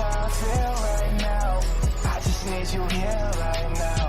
how I feel right now. I just need you here right now.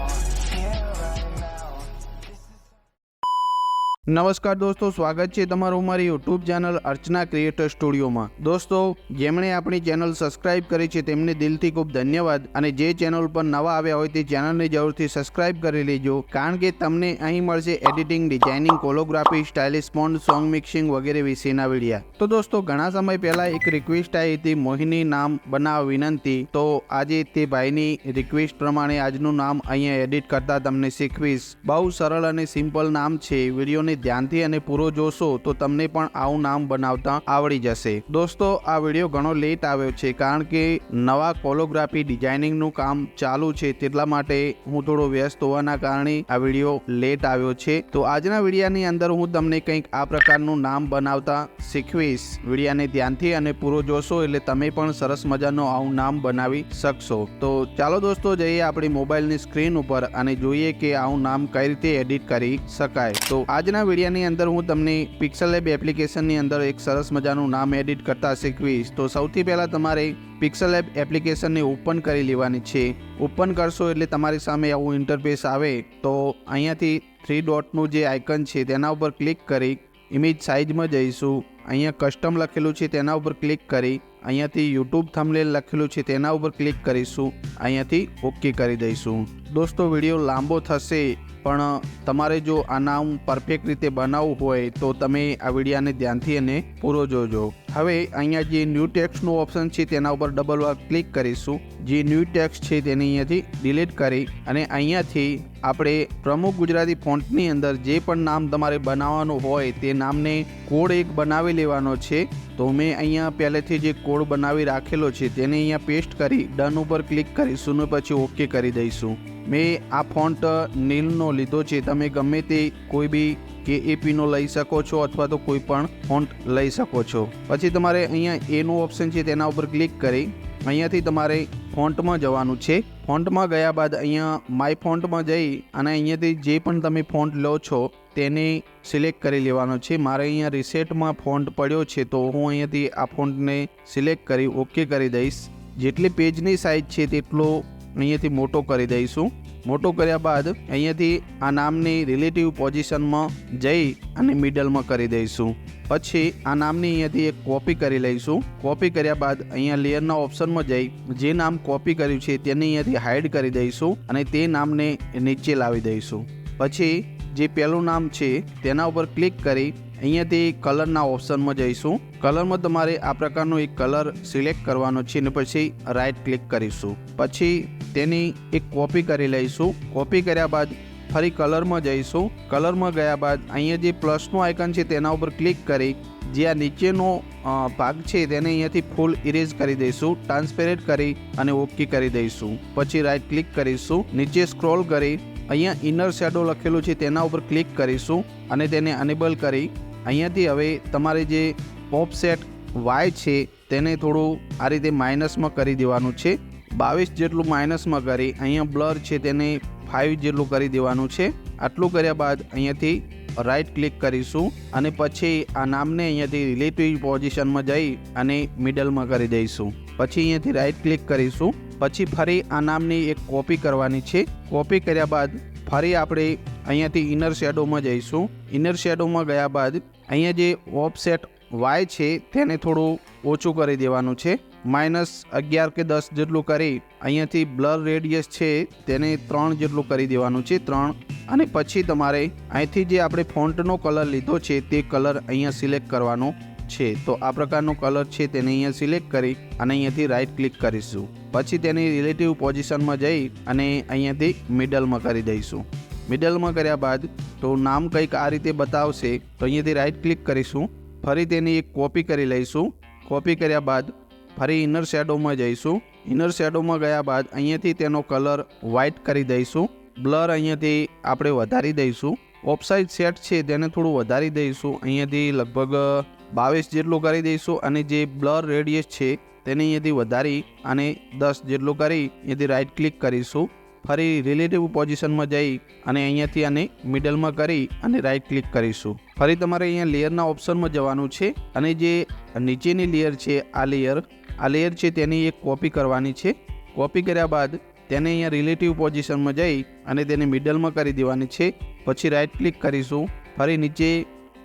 નમસ્કાર દોસ્તો, સ્વાગત છે તમારું મારી યુટ્યુબ ચેનલ અર્ચના ક્રિએટર સ્ટુડિયોમાં દોસ્તો, જેમણે આપણી ચેનલ સબસ્ક્રાઇબ કરી છે તેમને દિલથી ખૂબ ધન્યવાદ અને જે ચેનલ પર નવા આવ્યા હોય તે ચેનલને જરૂરથી સબસ્ક્રાઇબ કરી લેજો, કારણ કે તમને અહીં મળશે editing designing calligraphy stylish font song mixing વગેરે વિશેના વિડીયા તો દોસ્તો, ઘણા સમય પહેલાં એક રિક્વેસ્ટ આવી હતી મોહિની નામ બનાવ વિનંતી. તો આજે તે ભાઈની રિક્વેસ્ટ પ્રમાણે આજનું નામ અહીંયા એડિટ કરતા તમને શીખવીશ. બહુ સરળ અને સિમ્પલ નામ છે, વિડીયોને ધ્યાનથી અને પૂરો જોશો તો તમને પણ આવું નામ બનાવતા આવડી જશે. દોસ્તો, આ વીડિયો ઘણો લેટ આવ્યો છે કારણ કે નવા કોલોગ્રાફી ડિઝાઇનિંગનું કામ ચાલુ છે તેટલા માટે હું થોડો વ્યસ્ત હોવાના કારણે આ વીડિયો લેટ આવ્યો છે. તો આજના વિડીયાની અંદર હું તમને કંઈક આ પ્રકારનું નામ બનાવતા શીખવીશ. વિડીયાને ધ્યાનથી અને પૂરો જોશો એટલે તમે પણ સરસ મજાનું આવું નામ બનાવી શકશો. તો ચાલો દોસ્તો, જઈએ આપણી મોબાઈલની સ્ક્રીન ઉપર અને જોઈએ કે આવું નામ કઈ રીતે એડિટ કરી શકાય. તો આજના વિડીયાની અંદર હું તમને પિક્સલ એપ એપ્લિકેશનની અંદર એક સરસ મજાનું નામ એડિટ કરતા શીખવીશ. તો સૌથી પહેલાં તમારે પિક્સલ એપ એપ્લિકેશનને ઓપન કરી લેવાની છે. ઓપન કરશો એટલે તમારી સામે આવું ઇન્ટરફેસ આવે. તો અહીંયાથી થ્રી ડોટનું જે આઇકન છે તેના ઉપર ક્લિક કરી, ઇમેજ સાઇઝમાં જઈશું. અહીંયા કસ્ટમ લખેલું છે તેના ઉપર ક્લિક કરી અહીંયાથી યુટ્યુબ થંબનેલ લખેલું છે, તેના ઉપર ક્લિક કરીશું. અહીંયાથી ઓકે કરી દઈશું. દોસ્તો, વીડિયો લાંબો થશે, પણ તમારે જો આ નામ પરફેક્ટ રીતે બનાવવું હોય, તો તમે આ વિડીયાને ધ્યાનથી અને પૂરો જોજો. હવે અહીંયા જે ન્યૂ ટેક્સ્ટનું ઓપ્શન છે તેના ઉપર ડબલ વાર ક્લિક કરીશું. જે ન્યૂ ટેક્સ્ટ છે તેને અહીંયાથી ડિલીટ કરી અને અહીંયાથી આપણે પ્રમુખ ગુજરાતી ફોન્ટની અંદર જે પણ નામ તમારે બનાવવાનું હોય તે નામને કોડ એક બનાવી લેવાનો છે. તો મેં અહીંયા પહેલેથી જે કોડ બનાવી રાખેલો છે તેને અહીંયા પેસ્ટ કરી ડન ઉપર ક્લિક કરીશું ને પછી ઓકે કરી દઈશું. મેં આ ફોન્ટ નીલનો લીધો છે. તમે ગમે તે કોઈ બી કે એપીનો લઈ શકો છો અથવા તો કોઈ પણ ફોન્ટ લઈ શકો છો. પછી તમારે અહીંયા એનું ઓપ્શન છે, તેના ઉપર ક્લિક કરી અહીંયાથી તમારે ફોન્ટમાં જવાનું છે. ફોન્ટમાં ગયા બાદ અહીંયા માય ફોન્ટમાં જઈ અને અહીંયાથી જે પણ તમે ફોન્ટ લો છો, તેને સિલેક્ટ કરી લેવાનો છે. મારે અહીંયા રિસેટમાં ફોન્ટ પડ્યો છે, તો હું અહીંયાથી આ ફોન્ટને સિલેક્ટ કરી, ઓકે કરી દઈશ. જેટલી પેજની સાઇઝ છે, તેટલો અહીંયાથી મોટો કરી દઈશું. મોટો કર્યા બાદ અહીંયાથી આ નામની રિલેટિવ પોઝિશનમાં જઈ અને મિડલમાં કરી દઈશું. પછી આ નામની અહીંયાથી એક કોપી કરી લઈશું. કોપી કર્યા બાદ અહીંયા લેયરના ઓપ્શનમાં જઈ, જે નામ કોપી કર્યું છે તેને અહીંયાથી હાઇડ કરી દઈશું અને તે નામને નીચે લાવી દઈશું. પછી જે પહેલું નામ છે, તેના ઉપર ક્લિક કરી અહીંયાથી કલરના ઓપ્શનમાં જઈશું. કલરમાં તમારે આ પ્રકારનો એક કલર સિલેક્ટ કરવાનો છે અને પછી રાઈટ ક્લિક કરીશું. પછી તેની એક કોપી કરી લઈશું. કોપી કર્યા બાદ ફરી કલરમાં જઈશું. કલરમાં ગયા બાદ અહીંયા જે પ્લસનું આઇકન છે તેના ઉપર ક્લિક કરી જે આ નીચેનો ભાગ છે તેને અહીંયાથી ફૂલ ઇરેઝ કરી દઈશું. ટ્રાન્સપેરેન્ટ કરી અને ઓકે કરી દઈશું. પછી રાઈટ ક્લિક કરીશું. નીચે સ્ક્રોલ કરી અહીંયા ઇનર શેડો લખેલું છે તેના ઉપર ક્લિક કરીશું અને તેને અનેબલ કરી અહીંયાથી હવે તમારે જે ઓફસેટ વાય છે, તેને થોડું આ રીતે માઇનસમાં કરી દેવાનું છે. બાવીસ જેટલું માઇનસમાં કરી, અહીંયા બ્લર છે તેને ફાઇવ જેટલું કરી દેવાનું છે. આટલું કર્યા બાદ અહીંયાથી રાઈટ ક્લિક કરીશું અને પછી આ નામને અહીંયાથી રિલેટિવ પોઝિશનમાં જઈ અને મિડલમાં કરી દઈશું. પછી અહીંયાથી રાઈટ ક્લિક કરીશું. પછી ફરી આ નામની એક કોપી કરવાની છે. કોપી કર્યા બાદ ફરી આપણે અહીંયાથી ઇનર શેડોમાં જઈશું. ઇનર શેડોમાં ગયા બાદ અહીંયા જે ઓફસેટ વાય છે, તેને થોડું ઓછું કરી દેવાનું છે. માઇનસ અગિયાર કે દસ જેટલું કરી, અહીંયાથી બ્લર રેડિયસ છે, તેને ત્રણ જેટલું કરી દેવાનું છે, ત્રણ. અને પછી તમારે અહીંથી જે આપણે ફોન્ટનો કલર લીધો છે, તે કલર અહીંયા સિલેક્ટ કરવાનો છે. તો આ પ્રકારનો કલર છે, તેને અહીંયા સિલેક્ટ કરી અને અહીંયાથી રાઈટ ક્લિક કરીશું. પછી તેની રિલેટિવ પોઝિશનમાં જઈ અને અહીંયાથી મિડલમાં કરી દઈશું. મિડલમાં કર્યા બાદ તો નામ કંઈક આ રીતે બતાવશે, તો અહીંયાથી રાઇટ ક્લિક કરીશું. ફરી તેની એક કોપી કરી લઈશું. કોપી કર્યા બાદ ફરી ઇનર શેડોમાં જઈશું. ઇનર શેડોમાં ગયા બાદ અહીંયાથી તેનો કલર વ્હાઇટ કરી દઈશું. બ્લર અહીંયાથી આપણે વધારી દઈશું. ઓફસાઇડ સેટ છે તેને થોડું વધારી દઈશું. અહીંયાથી લગભગ બાવીસ જેટલું કરી દઈશું અને જે બ્લર રેડિયસ છે તેને અહીંયાથી વધારી અને દસ જેટલું કરી અહીંયાથી રાઇટ ક્લિક કરીશું. ફરી રિલેટિવ પોઝિશનમાં જઈ અને અહીંયાથી આને મિડલમાં કરી અને રાઇટ ક્લિક કરીશું. ફરી તમારે અહીંયા લેયરના ઓપ્શનમાં જવાનું છે અને જે નીચેની લેયર છે, આ લેયર આ લેયર છે તેની એક કોપી કરવાની છે. કોપી કર્યા બાદ તેને અહીંયા રિલેટિવ પોઝિશનમાં જઈ અને તેને મિડલમાં કરી દેવાની છે. પછી રાઈટ ક્લિક કરીશું, ફરી નીચે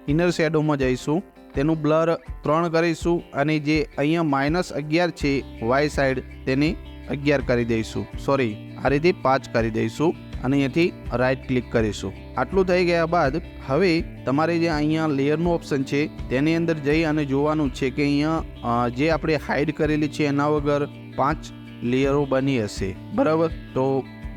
ઇનર શેડોમાં જઈશું. તેનું બ્લર ત્રણ કરીશું અને જે અહીંયા માઇનસ અગિયાર છે વાય સાઈડ તેને અગિયાર કરી દઈશું. સોરી આ રીતે પાંચ કરી દઈશું અને અહીંયાથી રાઈટ ક્લિક કરીશું. આટલું થઈ ગયા બાદ હવે તમારે જે અહીંયા લેયરનું ઓપ્શન છે, તેની અંદર જઈ અને જોવાનું છે કે અહીંયા જે આપણે હાઈડ કરેલી છે એના વગર પાંચ લેયરો બની હશે. બરાબર? તો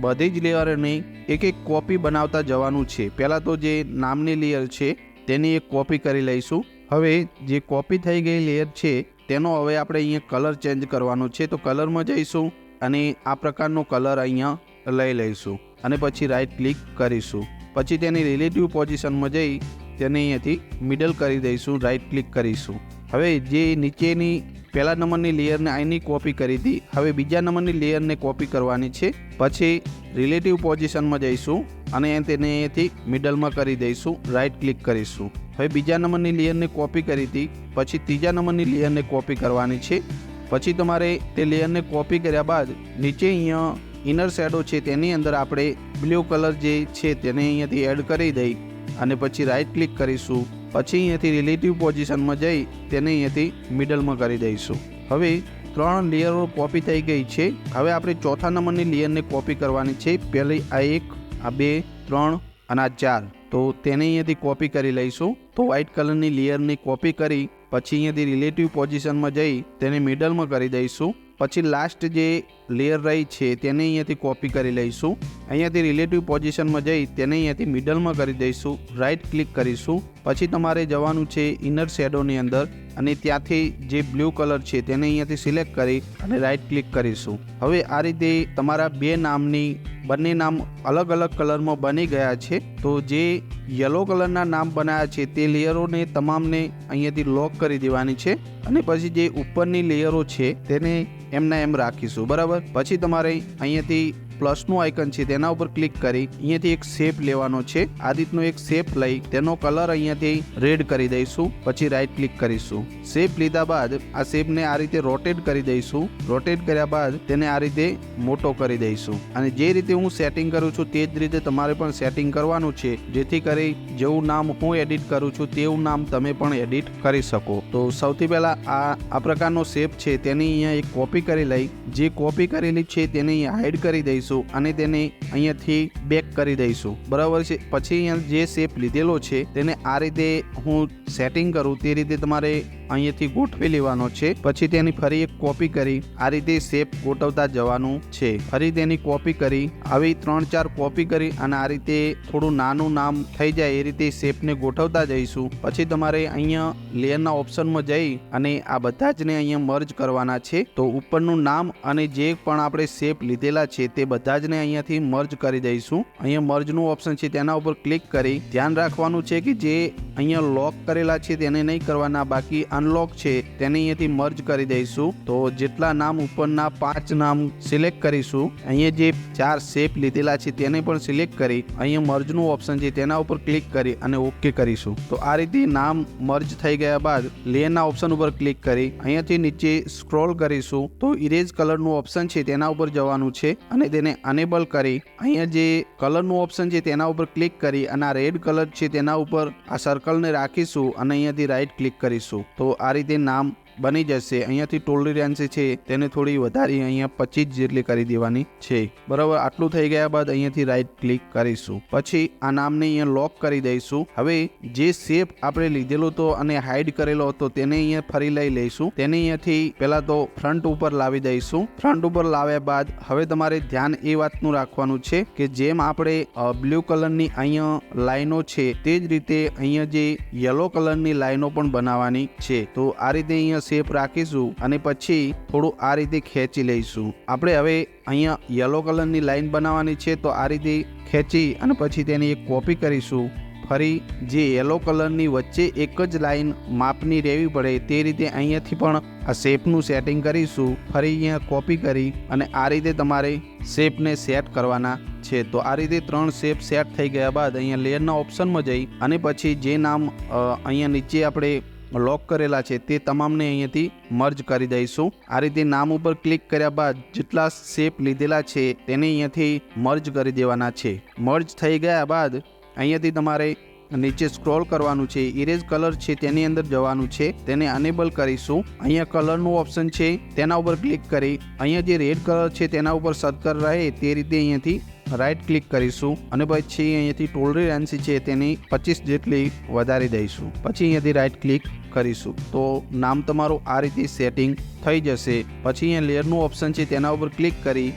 બધી જ લેયરની એક એક કોપી બનાવતા જવાનું છે. પહેલાં તો જે નામની લેયર છે, તેની એક કોપી કરી લઈશું. હવે જે કોપી થઈ ગઈ લેયર છે તેનો હવે આપણે અહીંયા કલર ચેન્જ કરવાનો છે, તો કલરમાં જઈશું અને આ પ્રકારનો કલર અહીંયા લઈ લઈશું અને પછી રાઈટ ક્લિક કરીશું. પછી તેની રિલેટિવ પોઝિશનમાં જઈ તેને અહીંયાથી મિડલ કરી દઈશું રાઈટ ક્લિક કરીશું. હવે જે નીચેની, પહેલા નંબરની લેયરને અહીંની કોપી કરી હતી, હવે બીજા નંબરની લેયરને કોપી કરવાની છે. પછી રિલેટિવ પોઝિશનમાં જઈશું અને તેને અહીંયાથી મિડલમાં કરી દઈશું રાઈટ ક્લિક કરીશું. હવે બીજા નંબરની લેયરને કોપી કરી હતી, પછી ત્રીજા નંબરની લેયરને કોપી કરવાની છે. પછી તમારે તે લેયરને કોપી કર્યા બાદ નીચે અહીંયા ઇનર શેડો છે તેની અંદર આપણે બ્લુ કલર જે છે તેને અહીંયાથી એડ કરી દઈ અને પછી રાઈટ ક્લિક કરીશું. પછી અહીંયાથી રિલેટિવ પોઝિશનમાં જઈ તેને અહીંયાથી મિડલમાં કરી દઈશું. હવે ત્રણ લેયરો કોપી થઈ ગઈ છે. હવે આપણે ચોથા નંબરની લેયરને કોપી કરવાની છે. પહેલી આ એક, આ બે, ત્રણ અને આ ચાર. તો તેને અહીંયાથી કોપી કરી લઈશું. તો વ્હાઇટ કલરની લેયરની કોપી કરી, પછી અહીંયાથી રિલેટિવ પોઝિશનમાં જઈ તેને મિડલમાં કરી દઈશું. પછી લાસ્ટ જે લેયર રહી છે તેને અહીંયાથી કોપી કરી લઈશું. અહીંયાથી રિલેટિવ પોઝિશનમાં જઈ તેને અહીંયાથી મિડલમાં કરી દઈશું. રાઈટ ક્લિક કરીશું. પછી તમારે જવાનું છે ઇનર શેડોની અંદર. અને ત્યાંથી જે બ્લુ કલર છે તેને અહીંયાથી સિલેક્ટ કરી અને રાઈટ ક્લિક કરીશું. હવે આ રીતે તમારા બે નામની બંને નામ અલગ અલગ કલરમાં બની ગયા છે. તો જે યલો કલરના નામ બનાવ્યા છે તે લેયરોને તમામને અહીંયાથી લોક કરી દેવાની છે અને પછી જે ઉપરની લેયરો છે તેને એમના એમ રાખીશું. બરાબર? પછી તમારે અહીંયાથી પ્લસનું આઇકન છે તેના ઉપર ક્લિક કરી અહીંયાથી એક શેપ લેવાનો છે. આ રીતનો એક શેપ લઈ તેનો કલર અહીંયાથી રેડ કરી દઈશું, પછી રાઈટ ક્લિક કરીશું. શેપ લીધા બાદ આ શેપને આ રીતે રોટેટ કરી દઈશું. રોટેટ કર્યા બાદ તેને આ રીતે મોટો કરી દઈશું. અને જે રીતે હું સેટિંગ કરું છું તે જ રીતે તમારે પણ સેટિંગ કરવાનું છે. જેથી કરી જેવું નામ હું એડિટ કરું છું તેવું નામ તમે પણ એડિટ કરી શકો. તો સૌથી પહેલા આ આ પ્રકારનો શેપ છે તેની અહીંયા એક કોપી કરી લઈ. જે કોપી કરેલી છે તેને હાઈડ કરી દઈશું. અને તેને અહીંયાથી બેક કરી દઈશું. બરાબર છે? પછી અહીંયા જે શેપ લીધેલો છે, તેને આ રીતે હું સેટિંગ કરું, તે રીતે તમારે અહીંયાથી ગોઠવી લેવાનો છે. પછી તેની ફરી એક કોપી કરી આ રીતે શેપ ગોઠવતા જવાનું છે. ફરી તેની કોપી કરી, આવી ત્રણ ચાર કોપી કરી અને આ રીતે થોડું નાનું નામ થઈ જાય એ રીતે શેપને ગોઠવતા જઈશું. પછી તમારે અહીંયા લેયરના ઓપ્શનમાં જઈ અને આ બધા જને અહીંયા મર્જ કરવાના છે. તો ઉપરનું નામ અને જે પણ આપણે શેપ લીધેલા છે તે બધા જને અહીંયાથી મર્જ કરી દઈશું. અહીંયા મર્જનું ઓપ્શન છે તેના ઉપર ક્લિક કરી ધ્યાન રાખવાનું છે કે જે અહીંયા લોક કરેલા છે તેને નહીં કરવાના. બાકી અનલોક છે, તેને અહીંયાથી મર્જ કરી દઈશું. તો જેટલા નામ ઉપરના પાંચ નામ સિલેક્ટ કરીશું. અહીંયા જે ચાર શેપ લીધેલા છે, તેને પણ સિલેક્ટ કરી, અહીંયા મર્જનું ઓપ્શન છે, તેના ઉપર ક્લિક કરી અને ઓકે કરીશું. તો આ રીતે નામ મર્જ થઈ ગયા બાદ લેયરના ઓપ્શન ઉપર ક્લિક કરી, અહીંયાથી નીચે સ્ક્રોલ કરીશું. તો ઇરેઝ કલરનું ઓપ્શન છે, તેના ઉપર જવાનું છે અને તેને અનેબલ કરી, અહીંયા જે કલરનું ઓપ્શન છે, તેના ઉપર ક્લિક કરી અને આ રેડ કલર છે, તેના ઉપર આ સર્કલને રાખીશું અને અહીંયાથી રાઈટ ક્લિક કરીશું. તો આ રીતે નામ બની જશે. અહીંયાથી ટોલરન્સ છે તેને થોડી વધારી અહીંયા પચીસ જેટલી કરી દેવાની છે. બરાબર? આટલું થઈ ગયા બાદ અહીંયાથી રાઈટ ક્લિક કરીશું. પછી આ નામને અહીંયા લોક કરી દઈશું. હવે જે શેપ આપણે લીધેલો હતો અને હાઈડ કરેલો હતો તેને અહીંયા ફરી લઈ લઈશું. તેને અહીંયાથી પહેલા તો ફ્રન્ટ ઉપર લાવી દઈશું. ફ્રન્ટ ઉપર લાવ્યા બાદ હવે તમારે ધ્યાન એ વાતનું રાખવાનું છે કે જેમ આપણે બ્લુ કલરની અહીંયા લાઈનો છે તે જ રીતે અહીંયા જે યલો કલરની લાઈનો પણ બનાવવાની છે. તો આ રીતે અહીંયા શેપ રાખીશું અને પછી થોડું આ રીતે ખેંચી લઈશું. આપણે હવે અહીંયા યલો કલરની લાઈન બનાવવાની છે, તો આ રીતે ખેંચી અને પછી તેની એક કોપી કરીશું. ફરી જે યલો કલરની વચ્ચે એક જ લાઈન માપની રહેવી પડે તે રીતે અહીંયાથી પણ આ શેપનું સેટિંગ કરીશું. ફરી અહીંયા કોપી કરી અને આ રીતે તમારે શેપને સેટ કરવાના છે. તો આ રીતે ત્રણ શેપ સેટ થઈ ગયા બાદ અહીંયા લેયરના ઓપ્શનમાં જઈ અને પછી જે નામ અહીંયા નીચે આપણે લોક કરેલા છે તે તમામને અહીંયાથી મર્જ કરી દઈશું. આ રીતે નામ ઉપર ક્લિક કર્યા બાદ જેટલા શેપ લીધેલા છે તેને અહીંયાથી મર્જ કરી દેવાના છે. મર્જ થઈ ગયા બાદ અહીંયાથી તમારે નીચે સ્ક્રોલ કરવાનું છે. ઇરેઝ કલર છે તેની અંદર જવાનું છે. તેને અનેબલ કરીશું. અહીંયા કલરનું ઓપ્શન છે. તેના ઉપર ક્લિક કરી. અહીંયા જે રેડ કલર છે તેના ઉપર સર્કલ રહે તે રીતે અહીંયાથી રાઈટ ક્લિક કરીશું અને પછી અહીંયાથી ટોલરન્સી છે તેની પચીસ જેટલી વધારી દઈશું. પછી અહીંયાથી રાઇટ ક્લિક કરીશું. તો નામ તમારું આ રીતે સેટિંગ થઈ જશે. પછી અહીંયા લેયરનું ઓપ્શન છે તેના ઉપર ક્લિક કરી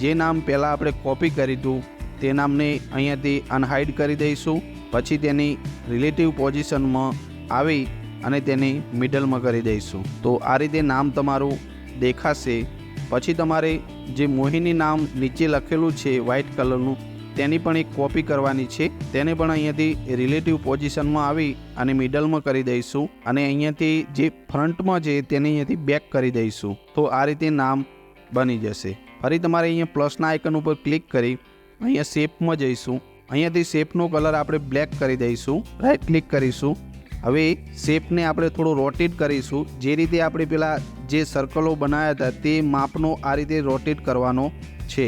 જે નામ પહેલાં આપણે કોપી કરી હતું તે નામને અહીંયાથી અનહાઇડ કરી દઈશું. પછી તેની રિલેટિવ પોઝિશનમાં આવી અને તેને મિડલમાં કરી દઈશું. તો આ રીતે નામ તમારું દેખાશે. પછી તમારે જે મોહિની નામ નીચે લખેલું છે વ્હાઇટ કલરનું તેની પણ એક કોપી કરવાની છે. તેને પણ અહીંયાથી રિલેટિવ પોઝિશનમાં આવી અને મિડલમાં કરી દઈશું અને અહીંયાથી જે ફ્રન્ટમાં છે તેને અહીંયાથી બેક કરી દઈશું. તો આ રીતે નામ બની જશે. ફરી તમારે અહીંયા પ્લસના આઇકન ઉપર ક્લિક કરી અહીંયા શેપમાં જઈશું. અહીંયાથી શેપનો કલર આપણે બ્લેક કરી દઈશું. રાઈટ ક્લિક કરીશું. હવે શેપને આપણે થોડું રોટેટ કરીશું. જે રીતે આપણે પેલા જે સર્કલો બનાવ્યા હતા તે માપનો આ રીતે રોટેટ કરવાનો છે.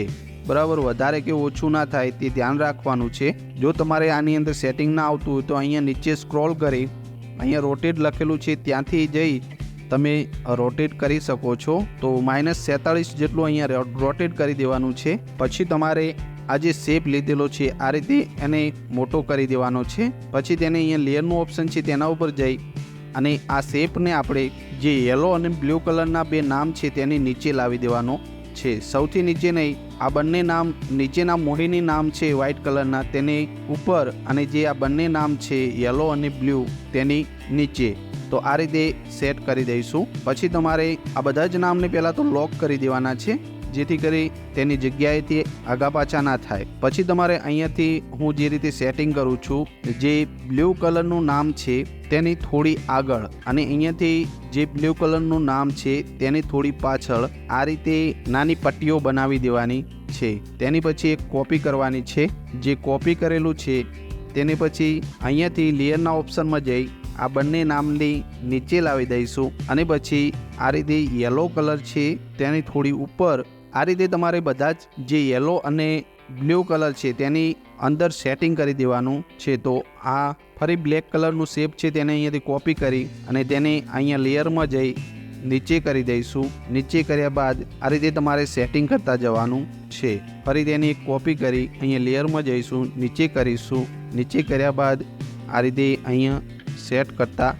બરાબર, વધારે કે ઓછું ના થાય તે ધ્યાન રાખવાનું છે. જો તમારે આની અંદર સેટિંગ ના આવતું હોય તો અહીંયા નીચે સ્ક્રોલ કરી અહીંયા રોટેટ લખેલું છે. ત્યાંથી જઈ તમે રોટેટ કરી શકો છો. તો માઇનસ સેતાળીસ જેટલું અહીંયા રોટેટ કરી દેવાનું છે. પછી તમારે આ જે શેપ લીધેલો છે આ રીતે એને મોટો કરી દેવાનો છે. પછી તેને અહીંયા લેયરનું ઓપ્શન છે તેના ઉપર જઈ અને આ શેપને આપણે જે યલો અને બ્લુ કલરના બે નામ છે તેની નીચે લાવી દેવાનો છે. સૌથી નીચે નહીં, આ બંને નામ નીચેના મોહિની નામ છે વ્હાઇટ કલરના તેને ઉપર અને જે આ બંને નામ છે યલો અને બ્લુ તેની નીચે. તો આ રીતે સેટ કરી દઈશું. પછી તમારે આ બધા જ નામને પહેલાં તો લોક કરી દેવાના છે. જેથી કરી તેની જગ્યાએથી આગા પાછા ના થાય. પછી તમારે અહીંયાથી હું જે રીતે સેટિંગ કરું છું, જે બ્લુ કલરનું નામ છે તેની થોડી આગળ અને અહીંયાથી જે બ્લુ કલરનું નામ છે તેની થોડી પાછળ આ રીતે નાની પટ્ટીઓ બનાવી દેવાની છે. તેની પછી એક કોપી કરવાની છે. જે કોપી કરેલું છે તેને પછી અહીંયાથી લેયરના ઓપ્શનમાં જઈ આ બંને નામની નીચે લાવી દઈશું અને પછી આ રીતે યલો કલર છે તેની થોડી ઉપર આ રીતે તમારે બધા જ જે યલો અને બ્લુ કલર છે તેની અંદર સેટિંગ કરી દેવાનું છે. તો આ ફરી બ્લેક કલરનું શેપ છે તેને અહીંયાથી કોપી કરી અને તેને અહીંયા લેયરમાં જઈ નીચે કરી દઈશું. નીચે કર્યા બાદ આ રીતે તમારે સેટિંગ કરતા જવાનું છે. ફરી તેની એક કોપી કરી અહીંયા લેયરમાં જઈશું, નીચે કરીશું. નીચે કર્યા બાદ આ રીતે અહીંયા સેટ કરતા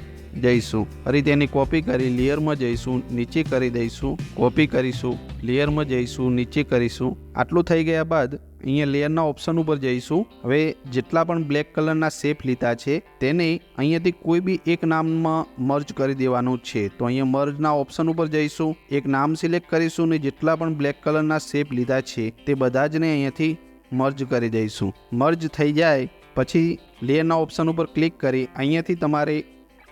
જઈશું. ફરી તેની કોપી કરી લેયરમાં જઈશું, નીચે કરી દઈશું કોપી કરીશું લેયરમાં જઈશું, નીચે કરીશું. આટલું થઈ ગયા બાદ અહીંયા લેયરના ઓપ્શન ઉપર જઈશું. હવે જેટલા પણ બ્લેક કલરના શેપ લીધા છે, તેને અહીંયાથી કોઈ બી એક નામમાં મર્જ કરી દેવાનું છે. તો અહીંયા મર્જના ઓપ્શન ઉપર જઈશું, એક નામ સિલેક્ટ કરીશું ને જેટલા પણ બ્લેક કલરના શેપ લીધા છે, તે બધા જ ને અહીંયાથી મર્જ કરી દઈશું. મર્જ થઈ જાય, પછી લેયરના ઓપ્શન ઉપર ક્લિક કરી, અહીંયાથી તમારે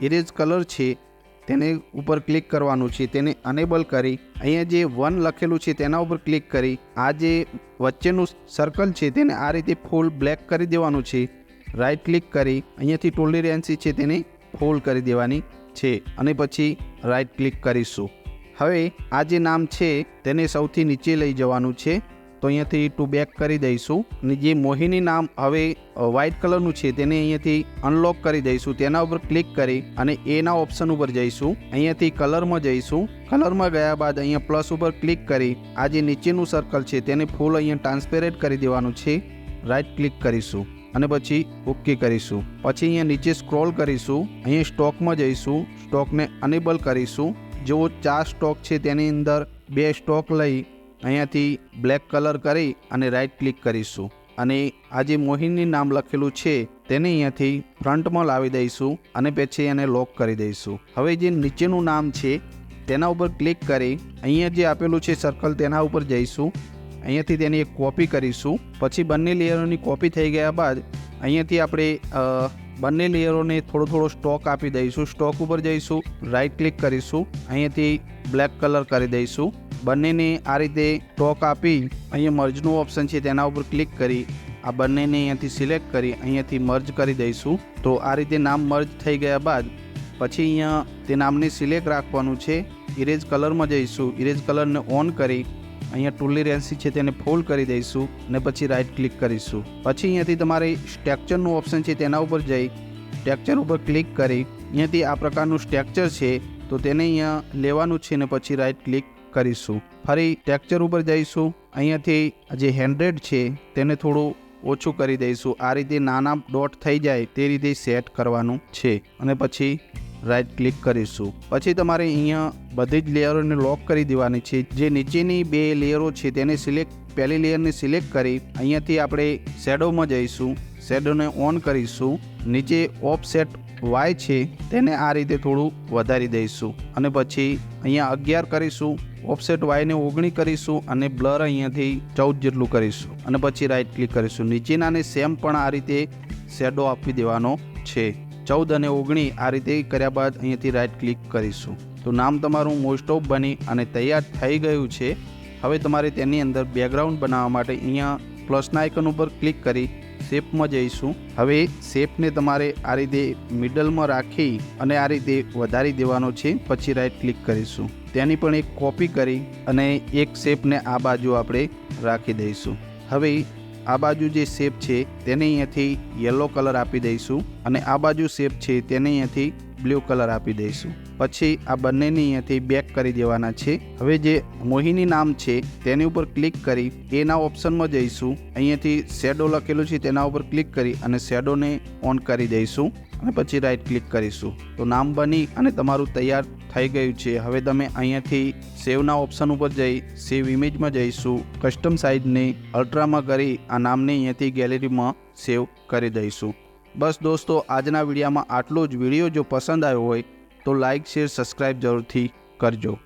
ઇરેઝ કલર છે, તેને ઉપર ક્લિક કરવાનું છે, તેને અનેબલ કરી, અહીંયા જે વન લખેલું છે તેના ઉપર ક્લિક કરી, આ જે વચ્ચેનું સર્કલ છે તેને આ રીતે ફૂલ બ્લેક કરી દેવાનું છે રાઈટ ક્લિક કરી, અહીંયાથી ટોલરેન્સી છે તેને ફૂલ કરી દેવાની છે, અને પછી રાઈટ ક્લિક કરીશું. હવે આ જે નામ છે તેને સૌથી નીચે લઈ જવાનું છે. તો અહીંયાથી ટુ બેક કરી દઈશું. અને જે મોહિની નામ હવે વ્હાઇટ કલરનું છે તેને અહીંયાથી અનલોક કરી દઈશું. તેના ઉપર ક્લિક કરી અને એના ઓપ્શન ઉપર જઈશું. અહીંયાથી કલરમાં જઈશું. કલરમાં ગયા બાદ અહીંયા પ્લસ ઉપર ક્લિક કરી આ જે નીચેનું સર્કલ છે તેને ફૂલ અહીંયા ટ્રાન્સપેરેન્ટ કરી દેવાનું છે. રાઈટ ક્લિક કરીશું અને પછી ઓકે કરીશું. પછી અહીંયા નીચે સ્ક્રોલ કરીશું. અહીંયા સ્ટોકમાં જઈશું. સ્ટોકને અનેબલ કરીશું. જેવો ચાર સ્ટોક છે તેની અંદર. બે સ્ટોક લઈ અહીંયાથી બ્લેક કલર કરી અને રાઈટ ક્લિક કરીશું. અને આ જે મોહિની નામ લખેલું છે, તેને અહીંયાથી ફ્રન્ટમાં લાવી દઈશું અને પછી એને લોક કરી દઈશું. હવે જે નીચેનું નામ છે, તેના ઉપર ક્લિક કરી અહીંયા જે આપેલું છે સર્કલ તેના ઉપર જઈશું. અહીંયાથી તેની એક કોપી કરીશું. પછી બંને લેયરોની કોપી થઈ ગયા બાદ અહીંયાથી આપણે બંને લેયરોને થોડો થોડો સ્ટોક આપી દઈશું. સ્ટોક ઉપર જઈશું રાઈટ ક્લિક કરીશું, અહીંયાથી બ્લેક કલર કરી દઈશું. બંનેને આ રીતે સ્ટોક આપી અહીંયા મર્જનું ઓપ્શન છે તેના ઉપર ક્લિક કરી આ બંનેને અહીંયાથી સિલેક્ટ કરી અહીંયાથી મર્જ કરી દઈશું. તો આ રીતે નામ મર્જ થઈ ગયા બાદ પછી અહીંયા તે નામને સિલેક્ટ રાખવાનું છે. ઇરેજ કલરમાં જઈશું. ઇરેજ કલરને ઓન કરી અહીંયા ટોલરન્સી છે તેને ફોલ્ડ કરી દઈશું અને પછી રાઇટ ક્લિક કરીશું. પછી અહીંયાથી તમારે સ્ટ્રક્ચરનું ઓપ્શન છે તેના ઉપર જઈ સ્ટ્રક્ચર ઉપર ક્લિક કરી, અહીંયાથી આ પ્રકારનું સ્ટ્રક્ચર છે તો તેને અહીંયા લેવાનું છે ને પછી રાઇટ ક્લિક કરીશું. ફરી સ્ટ્રક્ચર ઉપર જઈશું, અહીંયાથી જે હેન્ડ્રેડ છે તેને થોડું ઓછું કરી દઈશું. આ રીતે નાના ડોટ થઈ જાય તે રીતે સેટ કરવાનું છે. અને પછી રાઈટ ક્લિક કરીશું. પછી તમારે અહીંયા બધી જ લેયરોને લોક કરી દેવાની છે. જે નીચેની બે લેયરો છે તેને સિલેક્ટ પહેલી લેયરને સિલેક્ટ કરી અહીંયાથી આપણે શેડોમાં જઈશું. શેડોને ઓન કરીશું. નીચે ઓફસેટ વાય છે, તેને આ રીતે થોડું વધારી દઈશું. અને પછી અહીંયા અગિયાર કરીશું. ઓફસેટ વાયને ઓગણી કરીશું અને બ્લર અહીંયાથી ચૌદ જેટલું કરીશું. અને પછી રાઈટ ક્લિક કરીશું. નીચેનાને સેમ પણ આ રીતે શેડો આપી દેવાનો છે. ચૌદ અને ઓગણી આ રીતે કર્યા બાદ અહીંયાથી રાઇટ ક્લિક કરીશું. તો નામ તમારું મોસ્ટ ઓફ બની અને તૈયાર થઈ ગયું છે. હવે તમારે તેની અંદર બેકગ્રાઉન્ડ બનાવવા માટે અહીંયા પ્લસના આઇકન ઉપર ક્લિક કરી શેપમાં જઈશું. હવે શેપને તમારે આ રીતે મિડલમાં રાખી અને આ રીતે વધારી દેવાનો છે. પછી રાઈટ ક્લિક કરીશું. તેની પણ એક કોપી કરી અને એક શેપને આ બાજુ આપણે રાખી દઈશું. હવે આ બાજુ જે શેપ છે, તેને અહીંયાથી યલો કલર આપી દઈશું અને આ બાજુ શેપ છે, તેને અહીંયાથી બ્લુ કલર આપી દઈશું. પછી આ બંનેને અહીંયાથી બેક કરી દેવાના છે. હવે જે મોહિની નામ છે, તેની ઉપર ક્લિક કરી એના ઓપ્શનમાં જઈશું. અહીંયાથી શેડો લખેલું છે, તેના ઉપર ક્લિક કરી અને શેડોને ઓન કરી દઈશું અને પછી રાઈટ ક્લિક કરીશું. તો નામ બની અને તમારું તૈયાર થઈ ગયું છે. હવે તમે અહીંયાથી સેવના ઓપ્શન ઉપર જઈ, સેવ ઇમેજમાં જઈશું. કસ્ટમ સાઇઝને અલ્ટ્રામાં કરી આ નામને અહીંયાથી ગેલેરીમાં સેવ કરી દઈશું. બસ દોસ્તો, આજના વિડીયોમાં આટલું જ. વીડિયો જો પસંદ આવ્યો હોય તો લાઇક, શેર સબસ્ક્રાઈબ જરૂરથી કરજો.